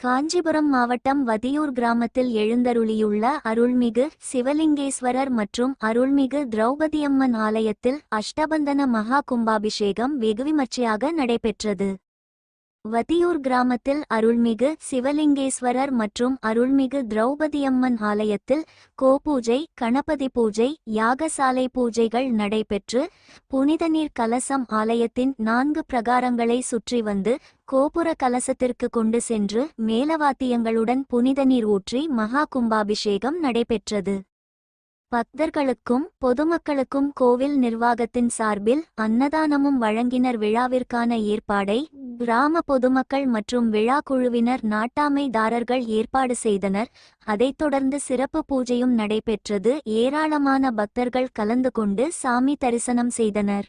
காஞ்சிபுரம் மாவட்டம் வதியூர் கிராமத்தில் எழுந்தருளியுள்ள அருள்மிகு சிவலிங்கேஸ்வரர் மற்றும் அருள்மிகு திரௌபதியம்மன் ஆலயத்தில் அஷ்டபந்தன மகா கும்பாபிஷேகம் வெகுவிமர்சையாக நடைபெற்றது. வதியூர் கிராமத்தில் அருள்மிகு சிவலிங்கேஸ்வரர் மற்றும் அருள்மிகு திரௌபதியம்மன் ஆலயத்தில் கோபூஜை கணபதி பூஜை யாகசாலை பூஜைகள் நடைபெற்று புனித நீர் கலசம் ஆலயத்தின் நான்கு பிரகாரங்களை சுற்றி வந்து கோபுர கலசத்திற்கு கொண்டு சென்று மேலவாத்தியங்களுடன் புனித நீர் ஊற்றி மகா கும்பாபிஷேகம் நடைபெற்றது. பக்தர்களுக்கும் பொதுமக்களுக்கும் கோவில் நிர்வாகத்தின் சார்பில் அன்னதானமும் வழங்கினர் விழாவிற்கான ஏற்பாடை கிராம பொதுமக்கள் மற்றும் விழா குழுவினர் நாட்டாமைதாரர்கள் ஏற்பாடு செய்தனர். அதைத் தொடர்ந்து சிறப்பு பூஜையும் நடைபெற்றது. ஏராளமான பக்தர்கள் கலந்து கொண்டு சாமி தரிசனம் செய்தனர்.